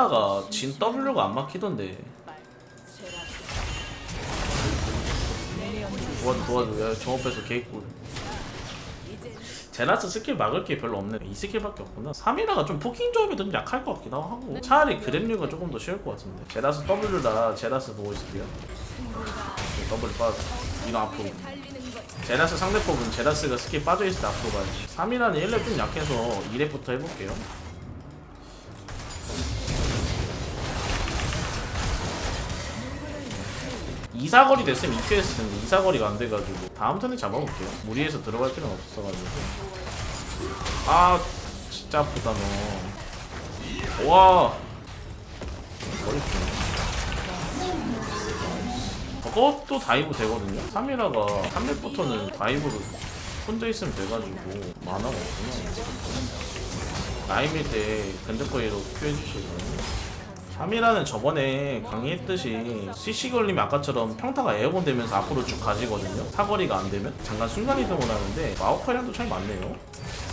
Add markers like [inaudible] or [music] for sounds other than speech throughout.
카미라가 진 W가 안 막히던데. 도와줘 도와줘. 야 정업해서 개꿀 제라스 스킬 막을 게 별로 없네. 이 스킬밖에 없구나. 3이라가 좀 포킹 조합이 좀 약할 것 같기도 하고. 차라리 그랩류가 조금 더 쉬울 것 같은데. 제라스 W다 제라스 보고 있을게요. W 빠져. 이거 앞으로. 제라스 상대법은 제라스가 스킬 빠져있을 때 앞으로 가야지. 3이라는 1렙 좀 약해서 2렙부터 해볼게요 이사거리 됐으면 EQ 했을 텐데 이사거리가 안 돼가지고 다음 턴에 잡아볼게요. 무리해서 들어갈 필요는 없어가지고. 아 진짜 아프다 너와. 머리 푸네 그것도 다이브 되거든요? 3이라가 3렙부터는 다이브로 혼자 있으면 돼가지고 만화가 없구나. 나이밀 때 근접거리로 큐 해주시거든요 3이라는 저번에 강의했듯이 CC 걸리면 아까처럼 평타가 에어본 되면서 앞으로 쭉 가지거든요. 사거리가 안 되면? 잠깐 순간이동을 하는데 마오카이랑도 차이 많네요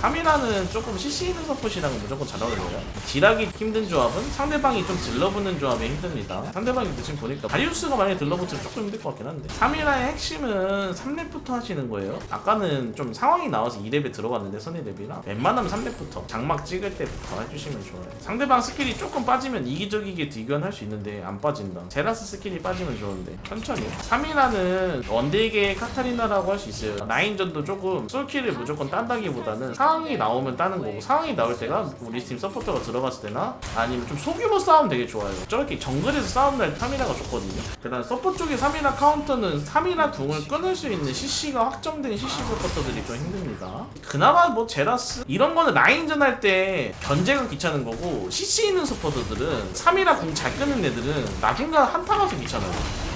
3이라는 조금 CC 있는 서폿이랑은 무조건 잘 어울려요. 딜하기 힘든 조합은 상대방이 좀 들러붙는 조합이 힘듭니다. 상대방이 지금 보니까 다리우스가 만약에 들러붙으면 조금 힘들 것 같긴 한데. 3이라의 핵심은 3렙부터 하시는 거예요. 아까는 좀 상황이 나와서 2렙에 들어갔는데 선의 렙이라 웬만하면 3렙부터 장막 찍을 때부터 해주시면 좋아요. 상대방 스킬이 조금 빠지면 이기적이게 딜교환할 수 있는데 안 빠진다. 제라스 스킬이 빠지면 좋은데 천천히. 3이라는 원딜계의 카타리나라고 할 수 있어요. 라인전도 조금 솔킬을 무조건 딴다기보다는 상황이 나오면 따는 거고 상황이 나올 때가 우리 팀 서포터가 들어갔을 때나 아니면 좀 소규모 싸움 되게 좋아요. 저렇게 정글에서 싸움 날 3이라가 좋거든요. 그다음 서포 쪽에 3이라 카운터는 3이라 궁을 끊을 수 있는 CC가 확정된 CC 서포터들이 좀 힘듭니다. 그나마 뭐 제라스 이런 거는 라인전 할 때 견제가 귀찮은 거고 CC 있는 서포터들은 3이라 궁잘 끄는 애들은 나중에 한타 가서 귀찮아요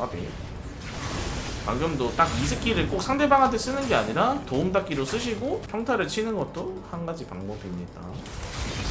아비 방금도 딱 이 스킬을 꼭 상대방한테 쓰는 게 아니라 도움닫기로 쓰시고 평타를 치는 것도 한 가지 방법입니다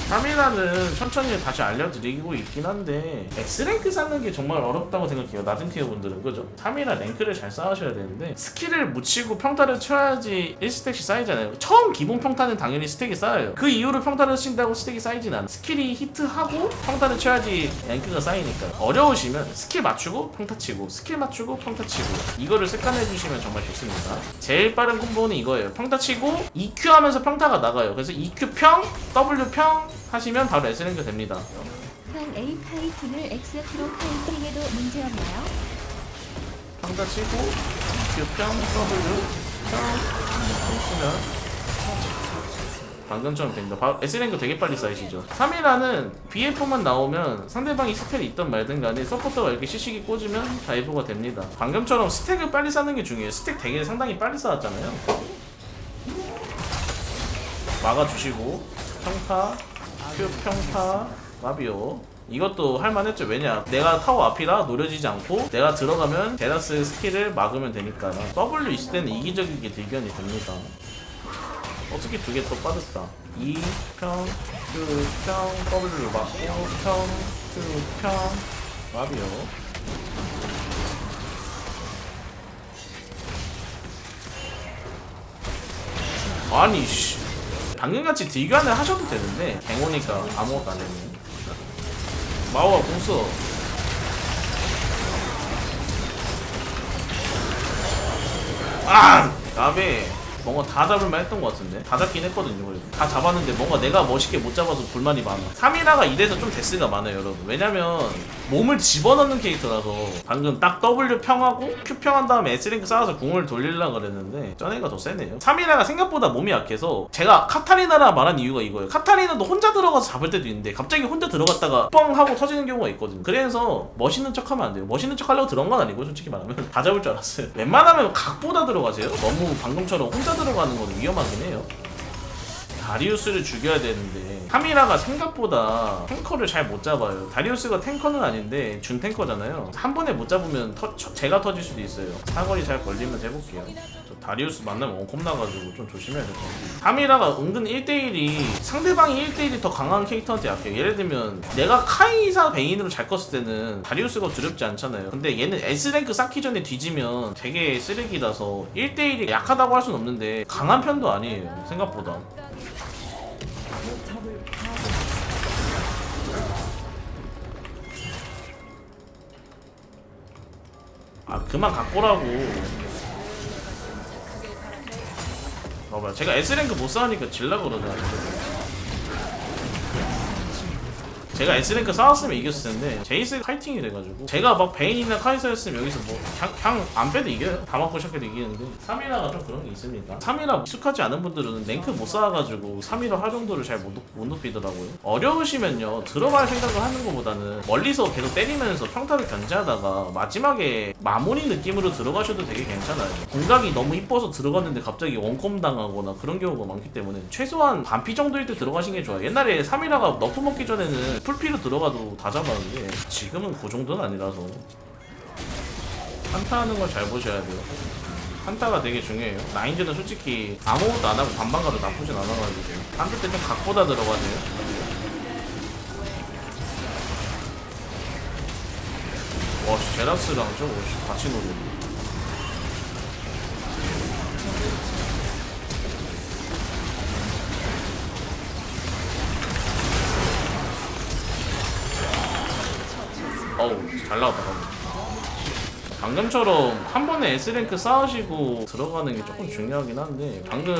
3이라는 천천히 다시 알려드리고 있긴 한데 X랭크 쌓는 게 정말 어렵다고 생각해요. 낮은 티어 분들은. 그죠? 3이라 랭크를 잘 쌓으셔야 되는데 스킬을 묻히고 평타를 쳐야지 1스택씩 쌓이잖아요. 처음 기본 평타는 당연히 스택이 쌓여요. 그 이후로 평타를 친다고 스택이 쌓이진 않아 스킬이 히트하고 평타를 쳐야지 랭크가 쌓이니까. 어려우시면 스킬 맞추고 평타 치고 스킬 맞추고 평타 치고 이거를 습관해 주시면 정말 좋습니다. 제일 빠른 콤보는 이거예요. 평타 치고 EQ 하면서 평타가 나가요. 그래서 EQ 평 W 평 하시면 바로 S랭크 됩니다 형 A 카이팅을 X 프로 카이팅해도 문제없나요? 평타 치고 EQ 평 W 평 치면 방금처럼 됩니다. 바- S랭크 되게 빨리 쌓이시죠. 3이라는 BF만 나오면 상대방이 스펠이 있던 말든 간에 서포터가 이렇게 시식이 꽂으면 다이브가 됩니다. 방금처럼 스택을 빨리 쌓는 게 중요해요. 스택 되게 상당히 빨리 쌓았잖아요. 막아주시고 평타, 큐 평타, 마비오 이것도 할만했죠. 왜냐? 내가 타워 앞이라 노려지지 않고 내가 들어가면 데라스 스킬을 막으면 되니까 W 있을 때는 이기적이게 딜견이 됩니다. 어떻게 두 개 더 빠졌다. 2 평, 그 평, W를 맞고 평, 그 평, 마비오. 아니 씨. 방금같이 딜교환을 하셔도 되는데 갱오니까 아무것도 안 되네. 마오가 공수. 아! 나베 뭔가 다 잡을만 했던 것 같은데? 다 잡긴 했거든요 그래도. 다 잡았는데 뭔가 내가 멋있게 못 잡아서 불만이 많아. 3이라가 이래서 좀 데스가 많아요 여러분. 왜냐면 몸을 집어넣는 캐릭터라서 방금 딱 W 평하고 Q 평한 다음에 S랭크 쌓아서 궁을 돌리려고 그랬는데 쩌네가 더 세네요. 3이라가 생각보다 몸이 약해서 제가 카타리나라 말한 이유가 이거예요. 카타리나도 혼자 들어가서 잡을 때도 있는데 갑자기 혼자 들어갔다가 뻥 하고 터지는 경우가 있거든요. 그래서 멋있는 척 하면 안 돼요. 멋있는 척 하려고 들어간 건 아니고 솔직히 말하면 [laughs] 다 잡을 줄 알았어요. 웬만하면 각보다 들어가세요. 너무 방금처럼 혼자 들어가는 건 위험하긴 해요 다리우스를 죽여야 되는데 카미라가 생각보다 탱커를 잘 못 잡아요. 다리우스가 탱커는 아닌데 준 탱커잖아요. 한 번에 못 잡으면 터, 쳐- 제가 터질 수도 있어요. 사거리 잘 걸리면 해볼게요. 저 다리우스 만나면 원콤 나가지고 좀 조심해야 될 것 같아요. 카미라가 은근 1대1이 상대방이 1대1이 더 강한 캐릭터한테 약해요. 예를 들면 내가 카이사 베인으로 잘 컸을 때는 다리우스가 두렵지 않잖아요. 근데 얘는 S랭크 쌓기 전에 뒤지면 되게 쓰레기라서 1대1이 약하다고 할 순 없는데 강한 편도 아니에요 생각보다 아 그만 갖고라고. 봐봐 제가 S랭크 못 쌓으니까 질라 그러잖아 제가 S랭크 쌓았으면 이겼을 텐데 제이스 파이팅이 돼가지고 제가 막 베인이나 카이사였으면 여기서 뭐향안 빼도 이겨요? 다 맞고 시작해도 이기는데 3이라가 좀 그런 게 있습니다. 3이라 익숙하지 않은 분들은 랭크 못 쌓아가지고 3이라 활용도를 잘못못 높이더라고요. 어려우시면요 들어갈 생각을 하는 것보다는 멀리서 계속 때리면서 평타를 견제하다가 마지막에 마무리 느낌으로 들어가셔도 되게 괜찮아요. 공각이 너무 이뻐서 들어갔는데 갑자기 원콤 당하거나 그런 경우가 많기 때문에 최소한 반피 정도일 때 들어가신 게 좋아요. 옛날에 3이라가 너프 먹기 전에는 풀피로 들어가도 다 잡았는데 지금은 그 정도는 아니라서 한타 하는 걸 잘 보셔야 돼요. 한타가 되게 중요해요. 나인즈는 솔직히 아무것도 안 하고 반반 가도 나쁘진 않아가지고 한타 때좀 각보다 들어가세요. 와 씨, 제라스랑 저거 씨, 같이 노래 어우 잘 나왔다 방금. 방금처럼 한 번에 S랭크 쌓으시고 들어가는 게 조금 중요하긴 한데 방금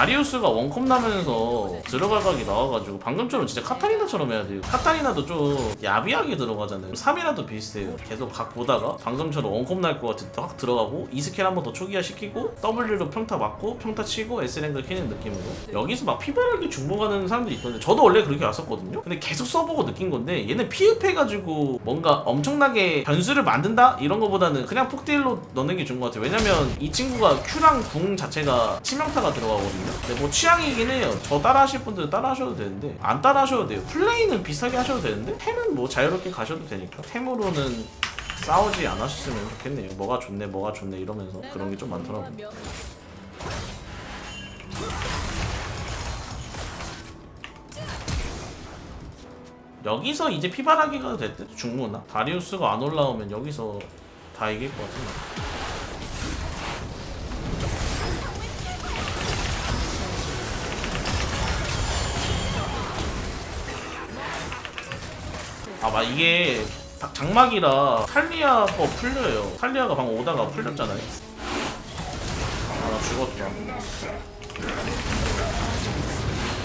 다리우스가 원컵 나면서 들어갈 각이 나와가지고 방금처럼 진짜 카타리나처럼 해야 돼요. 카타리나도 좀 야비하게 들어가잖아요. 3이라도 비슷해요. 계속 각 보다가 방금처럼 원컵 날것때확 들어가고 이 스킬 한 번 더 초기화 시키고 W로 평타 맞고 평타 치고 S랭크 캐는 느낌으로. 여기서 막 피바라기 중복하는 사람들이 있던데 저도 원래 그렇게 왔었거든요. 근데 계속 써보고 느낀 건데 얘는 피흡해가지고 뭔가 엄청나게 변수를 만든다? 이런 거보다는 그냥 폭딜로 넣는 게 좋은 것 같아요. 왜냐면 이 친구가 Q랑 궁 자체가 치명타가 들어가거든요 근데 뭐 취향이긴 해요. 저 따라 하실 분들은 따라 하셔도 되는데 안 따라 하셔도 돼요. 플레이는 비슷하게 하셔도 되는데 템은 뭐 자유롭게 가셔도 되니까. 템으로는 싸우지 않으셨으면 좋겠네요. 뭐가 좋네 뭐가 좋네 이러면서 그런 게 좀 많더라고요. 여기서 이제 피바라기가 될때 중무나 다리우스가 안 올라오면 여기서 다 이길 것 같은데 아 막 이게 다- 장막이라 탈리아 거 풀려요. 탈리아가 방금 오다가 풀렸잖아요. 아 나 죽었다.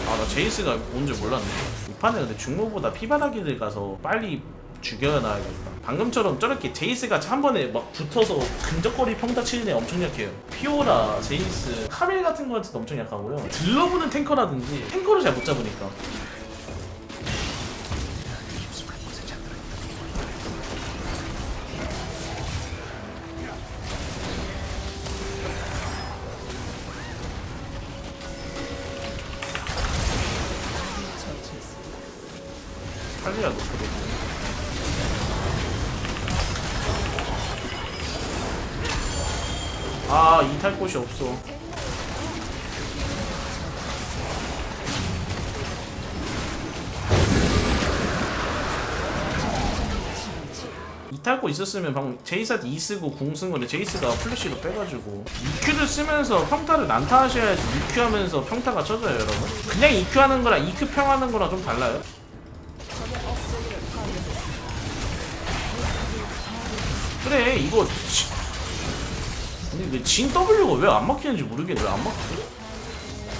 아 나 제이스가 온 줄 몰랐네. 이 판에 근데 중무보다 피바라기를 가서 빨리 죽여놔야겠다. 방금처럼 저렇게 제이스가 한 번에 막 붙어서 근접거리 평타 치는 애 엄청 약해요. 피오라, 제이스, 카밀 같은 거한테도 엄청 약하고요. 들러보는 탱커라든지 탱커를 잘 못 잡으니까 탈리아 높거든요 아 이탈 곳이 없어. 이탈 곳 있었으면 방금 제이스한테 E 쓰고 궁 쓴 건데 제이스가 플래시로 빼가지고 EQ를 쓰면서 평타를 난타하셔야지 EQ 하면서 평타가 쳐져요 여러분. 그냥 EQ 하는 거랑 EQ 평하는 거랑 좀 달라요 그래 이거. 지- 근데 진 W가 왜 안 막히는지 모르겠네. 왜 안 막혀?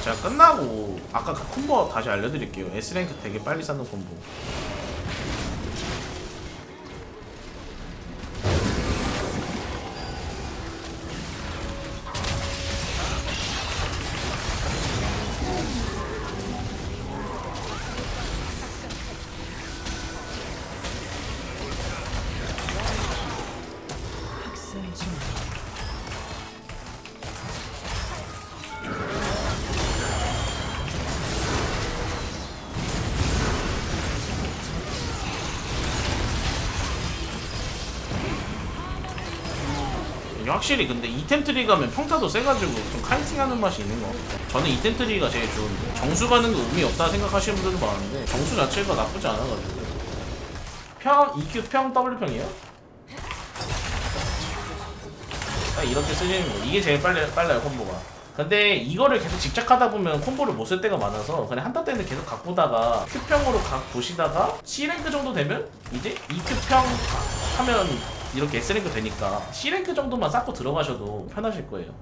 제가 끝나고 아까 그 콤보 다시 알려드릴게요. S랭크 되게 빨리 쌓는 콤보 확실히 근데 이템 트리 가면 평타도 세가지고 좀 카이팅하는 맛이 있는 것 같아요. 저는 이템 트리가 제일 좋은데 정수 가는 거 의미 없다 생각하시는 분들도 많은데 정수 자체가 나쁘지 않아가지고 평 EQ 평 W 평이에요? 딱 이렇게 쓰시는 거 이게 제일 빨리 빨라요 콤보가. 근데 이거를 계속 집착하다 보면 콤보를 못 쓸 때가 많아서 그냥 한타 때는 계속 갖고다가 Q평으로 각 보시다가 C랭크 정도 되면 이제 EQ평 하면 이렇게 S랭크 되니까 C랭크 정도만 쌓고 들어가셔도 편하실 거예요